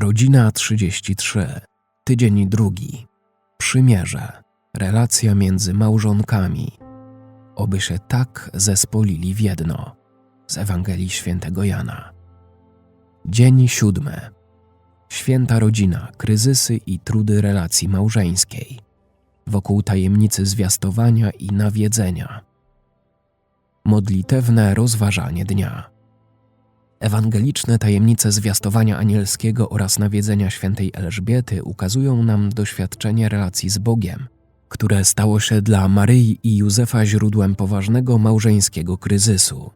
Rodzina 33. Tydzień drugi. Przymierze. Relacja między małżonkami. Oby się tak zespolili w jedno. Z Ewangelii Świętego Jana. Dzień siódmy. Święta rodzina, kryzysy i trudy relacji małżeńskiej. Wokół tajemnicy zwiastowania i nawiedzenia. Modlitewne rozważanie dnia. Ewangeliczne tajemnice zwiastowania anielskiego oraz nawiedzenia świętej Elżbiety ukazują nam doświadczenie relacji z Bogiem, które stało się dla Maryi i Józefa źródłem poważnego małżeńskiego kryzysu.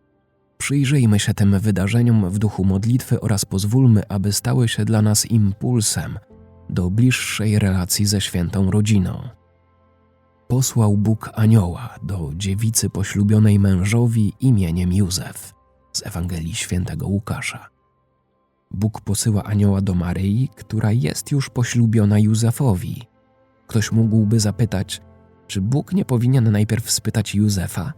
Przyjrzyjmy się tym wydarzeniom w duchu modlitwy oraz pozwólmy, aby stały się dla nas impulsem do bliższej relacji ze świętą rodziną. Posłał Bóg anioła do dziewicy poślubionej mężowi imieniem Józef z Ewangelii Świętego Łukasza. Bóg posyła anioła do Maryi, która jest już poślubiona Józefowi. Ktoś mógłby zapytać, czy Bóg nie powinien najpierw spytać Józefa?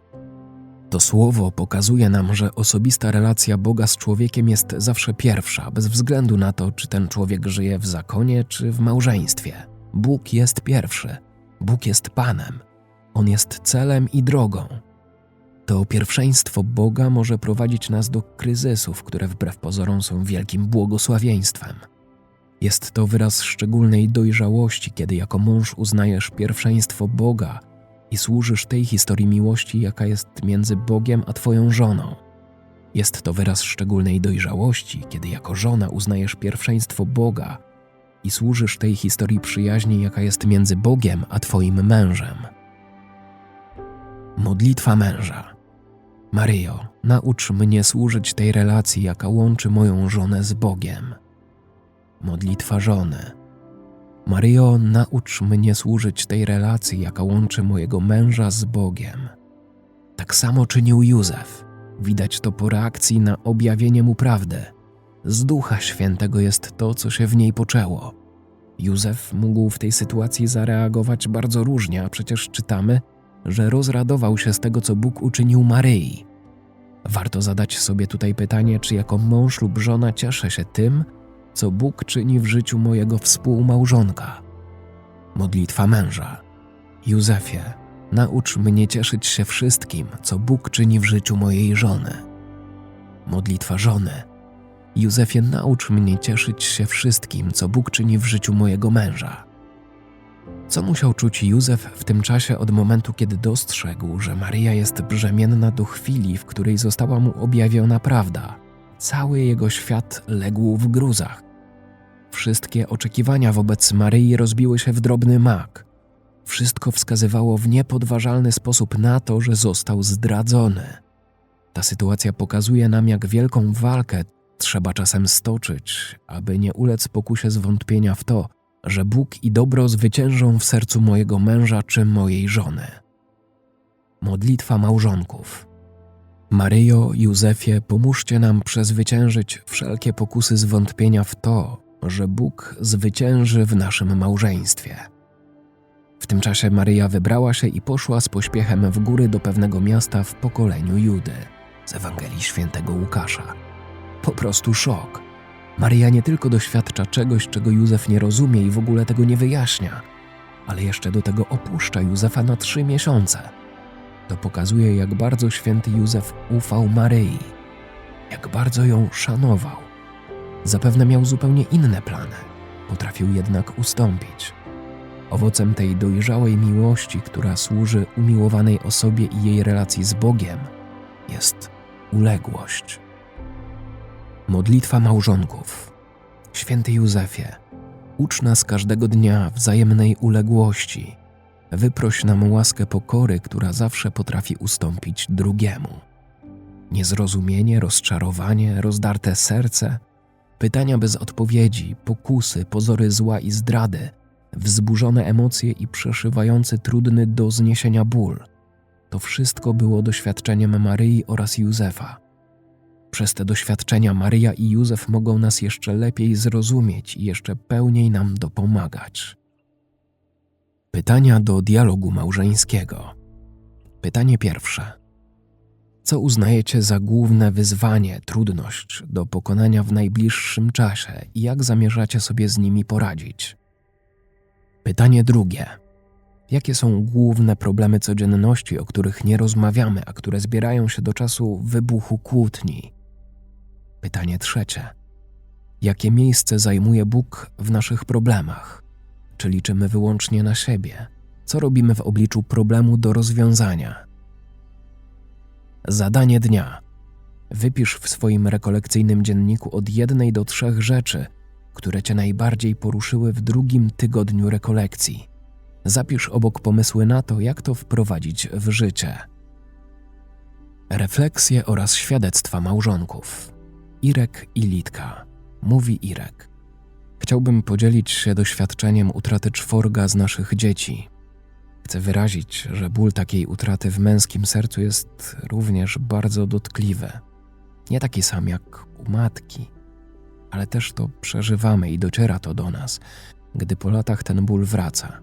To słowo pokazuje nam, że osobista relacja Boga z człowiekiem jest zawsze pierwsza, bez względu na to, czy ten człowiek żyje w zakonie czy w małżeństwie. Bóg jest pierwszy. Bóg jest Panem. On jest celem i drogą. To pierwszeństwo Boga może prowadzić nas do kryzysów, które wbrew pozorom są wielkim błogosławieństwem. Jest to wyraz szczególnej dojrzałości, kiedy jako mąż uznajesz pierwszeństwo Boga i służysz tej historii miłości, jaka jest między Bogiem a Twoją żoną. Jest to wyraz szczególnej dojrzałości, kiedy jako żona uznajesz pierwszeństwo Boga i służysz tej historii przyjaźni, jaka jest między Bogiem a Twoim mężem. Modlitwa męża. Maryjo, naucz mnie służyć tej relacji, jaka łączy moją żonę z Bogiem. Modlitwa żony. Maryjo, naucz mnie służyć tej relacji, jaka łączy mojego męża z Bogiem. Tak samo czynił Józef. Widać to po reakcji na objawienie mu prawdy. Z Ducha Świętego jest to, co się w niej poczęło. Józef mógł w tej sytuacji zareagować bardzo różnie, a przecież czytamy, że rozradował się z tego, co Bóg uczynił Maryi. Warto zadać sobie tutaj pytanie, czy jako mąż lub żona cieszę się tym, co Bóg czyni w życiu mojego współmałżonka. Modlitwa męża. Józefie, naucz mnie cieszyć się wszystkim, co Bóg czyni w życiu mojej żony. Modlitwa żony. Józefie, naucz mnie cieszyć się wszystkim, co Bóg czyni w życiu mojego męża. Co musiał czuć Józef w tym czasie od momentu, kiedy dostrzegł, że Maryja jest brzemienna do chwili, w której została mu objawiona prawda? Cały jego świat legł w gruzach. Wszystkie oczekiwania wobec Maryi rozbiły się w drobny mak. Wszystko wskazywało w niepodważalny sposób na to, że został zdradzony. Ta sytuacja pokazuje nam, jak wielką walkę trzeba czasem stoczyć, aby nie ulec pokusie zwątpienia w to, że Bóg i dobro zwyciężą w sercu mojego męża czy mojej żony. Modlitwa małżonków. Maryjo, Józefie, pomóżcie nam przezwyciężyć wszelkie pokusy zwątpienia w to, że Bóg zwycięży w naszym małżeństwie. W tym czasie Maryja wybrała się i poszła z pośpiechem w góry do pewnego miasta w pokoleniu Judy, z Ewangelii Świętego Łukasza. Po prostu szok. Maryja nie tylko doświadcza czegoś, czego Józef nie rozumie i w ogóle tego nie wyjaśnia, ale jeszcze do tego opuszcza Józefa na trzy miesiące. To pokazuje, jak bardzo święty Józef ufał Maryi, jak bardzo ją szanował. Zapewne miał zupełnie inne plany, potrafił jednak ustąpić. Owocem tej dojrzałej miłości, która służy umiłowanej osobie i jej relacji z Bogiem, jest uległość. Modlitwa małżonków. Święty Józefie, ucz nas każdego dnia wzajemnej uległości. Wyproś nam łaskę pokory, która zawsze potrafi ustąpić drugiemu. Niezrozumienie, rozczarowanie, rozdarte serce, pytania bez odpowiedzi, pokusy, pozory zła i zdrady, wzburzone emocje i przeszywający trudny do zniesienia ból. To wszystko było doświadczeniem Maryi oraz Józefa. Przez te doświadczenia Maryja i Józef mogą nas jeszcze lepiej zrozumieć i jeszcze pełniej nam dopomagać. Pytania do dialogu małżeńskiego. Pytanie pierwsze. Co uznajecie za główne wyzwanie, trudność do pokonania w najbliższym czasie i jak zamierzacie sobie z nimi poradzić? Pytanie drugie. Jakie są główne problemy codzienności, o których nie rozmawiamy, a które zbierają się do czasu wybuchu kłótni? Pytanie trzecie. Jakie miejsce zajmuje Bóg w naszych problemach? Czy liczymy wyłącznie na siebie? Co robimy w obliczu problemu do rozwiązania? Zadanie dnia. Wypisz w swoim rekolekcyjnym dzienniku od jednej do trzech rzeczy, które cię najbardziej poruszyły w drugim tygodniu rekolekcji. Zapisz obok pomysły na to, jak to wprowadzić w życie. Refleksje oraz świadectwa małżonków. Irek i Litka. Mówi Irek. Chciałbym podzielić się doświadczeniem utraty czworga z naszych dzieci. Chcę wyrazić, że ból takiej utraty w męskim sercu jest również bardzo dotkliwy. Nie taki sam jak u matki, ale też to przeżywamy i dociera to do nas, gdy po latach ten ból wraca.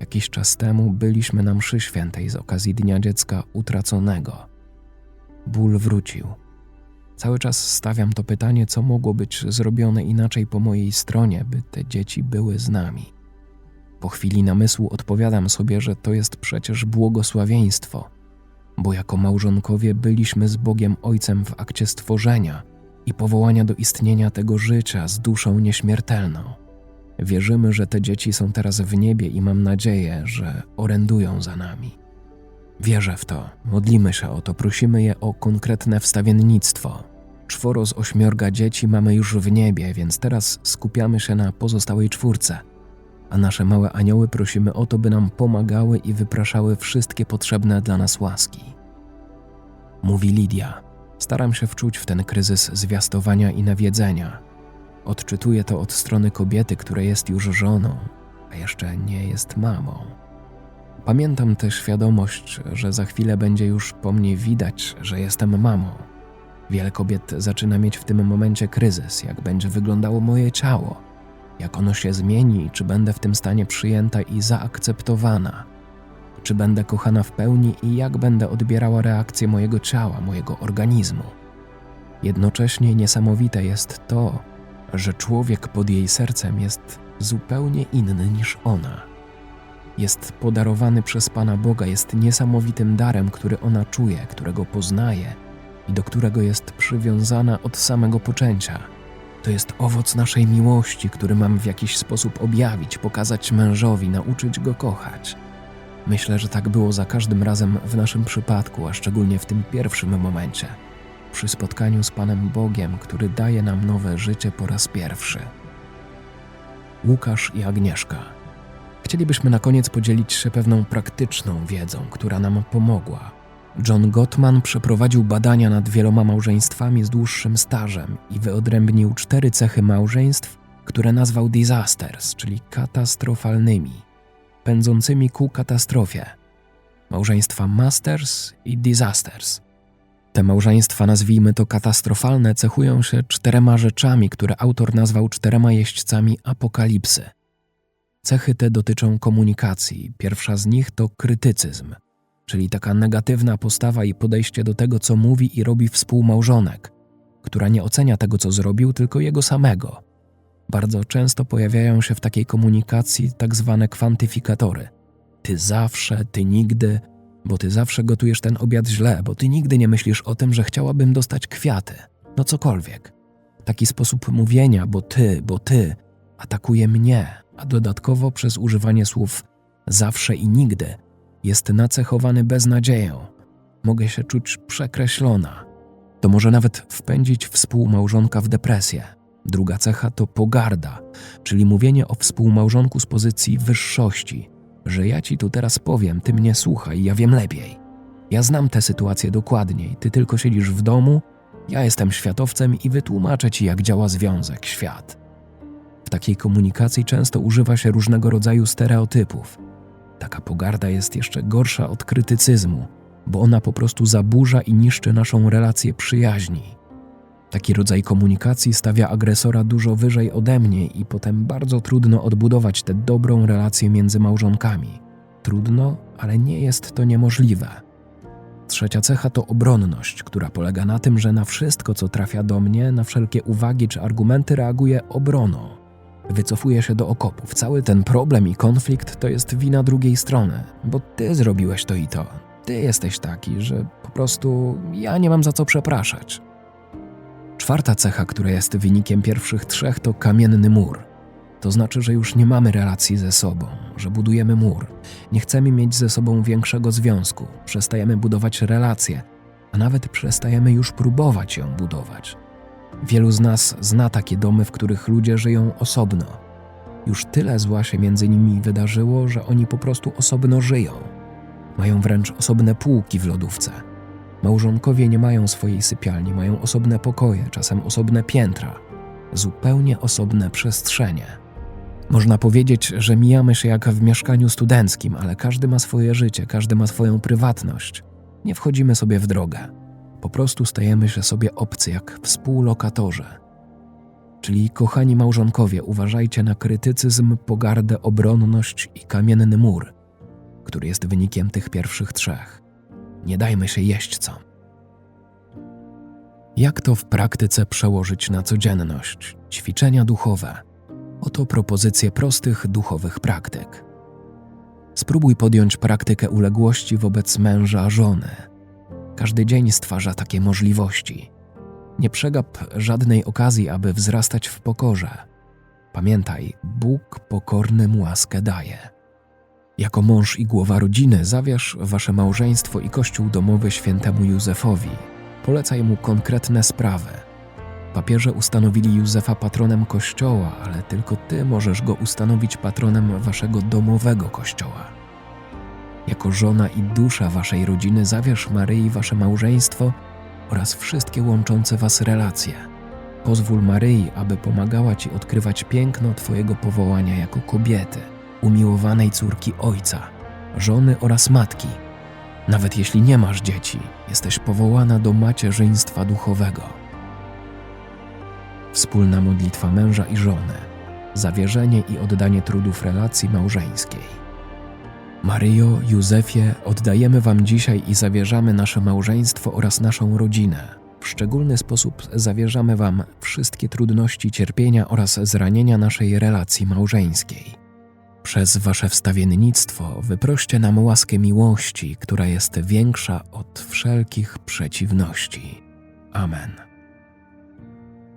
Jakiś czas temu byliśmy na mszy świętej z okazji Dnia Dziecka Utraconego. Ból wrócił. Cały czas stawiam to pytanie, co mogło być zrobione inaczej po mojej stronie, by te dzieci były z nami. Po chwili namysłu odpowiadam sobie, że to jest przecież błogosławieństwo, bo jako małżonkowie byliśmy z Bogiem Ojcem w akcie stworzenia i powołania do istnienia tego życia z duszą nieśmiertelną. Wierzymy, że te dzieci są teraz w niebie i mam nadzieję, że orędują za nami. Wierzę w to, modlimy się o to, prosimy je o konkretne wstawiennictwo. Czworo z ośmiorga dzieci mamy już w niebie, więc teraz skupiamy się na pozostałej czwórce – a nasze małe anioły prosimy o to, by nam pomagały i wypraszały wszystkie potrzebne dla nas łaski. Mówi Lidia. Staram się wczuć w ten kryzys zwiastowania i nawiedzenia. Odczytuję to od strony kobiety, która jest już żoną, a jeszcze nie jest mamą. Pamiętam też świadomość, że za chwilę będzie już po mnie widać, że jestem mamą. Wiele kobiet zaczyna mieć w tym momencie kryzys, jak będzie wyglądało moje ciało – jak ono się zmieni, czy będę w tym stanie przyjęta i zaakceptowana, czy będę kochana w pełni i jak będę odbierała reakcję mojego ciała, mojego organizmu. Jednocześnie niesamowite jest to, że człowiek pod jej sercem jest zupełnie inny niż ona. Jest podarowany przez Pana Boga, jest niesamowitym darem, który ona czuje, którego poznaje i do którego jest przywiązana od samego poczęcia. To jest owoc naszej miłości, który mam w jakiś sposób objawić, pokazać mężowi, nauczyć go kochać. Myślę, że tak było za każdym razem w naszym przypadku, a szczególnie w tym pierwszym momencie, przy spotkaniu z Panem Bogiem, który daje nam nowe życie po raz pierwszy. Łukasz i Agnieszka. Chcielibyśmy na koniec podzielić się pewną praktyczną wiedzą, która nam pomogła John Gottman przeprowadził badania nad wieloma małżeństwami z dłuższym stażem i wyodrębnił cztery cechy małżeństw, które nazwał disasters, czyli katastrofalnymi, pędzącymi ku katastrofie. Małżeństwa Masters i Disasters. Te małżeństwa, nazwijmy to katastrofalne, cechują się czterema rzeczami, które autor nazwał czterema jeźdźcami apokalipsy. Cechy te dotyczą komunikacji. Pierwsza z nich to krytycyzm – czyli taka negatywna postawa i podejście do tego, co mówi i robi współmałżonek, która nie ocenia tego, co zrobił, tylko jego samego. Bardzo często pojawiają się w takiej komunikacji tak zwane kwantyfikatory. Ty zawsze, ty nigdy, bo ty zawsze gotujesz ten obiad źle, bo ty nigdy nie myślisz o tym, że chciałabym dostać kwiaty, no cokolwiek. Taki sposób mówienia, bo ty, bo ty, atakuje mnie, a dodatkowo przez używanie słów zawsze i nigdy jest nacechowany beznadzieją. Mogę się czuć przekreślona. To może nawet wpędzić współmałżonka w depresję. Druga cecha to pogarda, czyli mówienie o współmałżonku z pozycji wyższości, że ja ci tu teraz powiem, ty mnie słuchaj, ja wiem lepiej. Ja znam tę sytuację dokładniej, ty tylko siedzisz w domu, ja jestem światowcem i wytłumaczę ci, jak działa związek, świat. W takiej komunikacji często używa się różnego rodzaju stereotypów – Taka pogarda jest jeszcze gorsza od krytycyzmu, bo ona po prostu zaburza i niszczy naszą relację przyjaźni. Taki rodzaj komunikacji stawia agresora dużo wyżej ode mnie i potem bardzo trudno odbudować tę dobrą relację między małżonkami. Trudno, ale nie jest to niemożliwe. Trzecia cecha to obronność, która polega na tym, że na wszystko, co trafia do mnie, na wszelkie uwagi czy argumenty reaguję obroną. Wycofuję się do okopów. Cały ten problem i konflikt to jest wina drugiej strony, bo ty zrobiłeś to i to. Ty jesteś taki, że po prostu ja nie mam za co przepraszać. Czwarta cecha, która jest wynikiem pierwszych trzech, to kamienny mur. To znaczy, że już nie mamy relacji ze sobą, że budujemy mur. Nie chcemy mieć ze sobą większego związku, przestajemy budować relacje, a nawet przestajemy już próbować ją budować. Wielu z nas zna takie domy, w których ludzie żyją osobno. Już tyle zła się między nimi wydarzyło, że oni po prostu osobno żyją. Mają wręcz osobne półki w lodówce. Małżonkowie nie mają swojej sypialni, mają osobne pokoje, czasem osobne piętra, zupełnie osobne przestrzenie. Można powiedzieć, że mijamy się jak w mieszkaniu studenckim, ale każdy ma swoje życie, każdy ma swoją prywatność. Nie wchodzimy sobie w drogę. Po prostu stajemy się sobie obcy jak współlokatorzy. Czyli, kochani małżonkowie, uważajcie na krytycyzm, pogardę, obronność i kamienny mur, który jest wynikiem tych pierwszych trzech. Nie dajmy się jeźdźcom. Jak to w praktyce przełożyć na codzienność? Ćwiczenia duchowe. Oto propozycje prostych duchowych praktyk. Spróbuj podjąć praktykę uległości wobec męża, żony. Każdy dzień stwarza takie możliwości. Nie przegap żadnej okazji, aby wzrastać w pokorze. Pamiętaj, Bóg pokornym łaskę daje. Jako mąż i głowa rodziny zawierz wasze małżeństwo i kościół domowy świętemu Józefowi. Polecaj mu konkretne sprawy. Papieże ustanowili Józefa patronem kościoła, ale tylko ty możesz go ustanowić patronem waszego domowego kościoła. Jako żona i dusza waszej rodziny zawierz Maryi wasze małżeństwo oraz wszystkie łączące was relacje. Pozwól Maryi, aby pomagała ci odkrywać piękno twojego powołania jako kobiety, umiłowanej córki ojca, żony oraz matki. Nawet jeśli nie masz dzieci, jesteś powołana do macierzyństwa duchowego. Wspólna modlitwa męża i żony, zawierzenie i oddanie trudów relacji małżeńskiej. Maryjo, Józefie, oddajemy Wam dzisiaj i zawierzamy nasze małżeństwo oraz naszą rodzinę. W szczególny sposób zawierzamy Wam wszystkie trudności, cierpienia oraz zranienia naszej relacji małżeńskiej. Przez Wasze wstawiennictwo wyproście nam łaskę miłości, która jest większa od wszelkich przeciwności. Amen.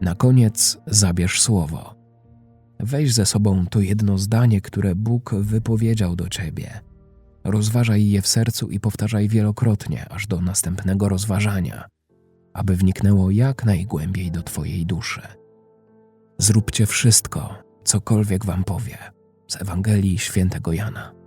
Na koniec zabierz słowo. Weź ze sobą to jedno zdanie, które Bóg wypowiedział do ciebie. Rozważaj je w sercu i powtarzaj wielokrotnie, aż do następnego rozważania, aby wniknęło jak najgłębiej do twojej duszy. Zróbcie wszystko, cokolwiek wam powie z Ewangelii Świętego Jana.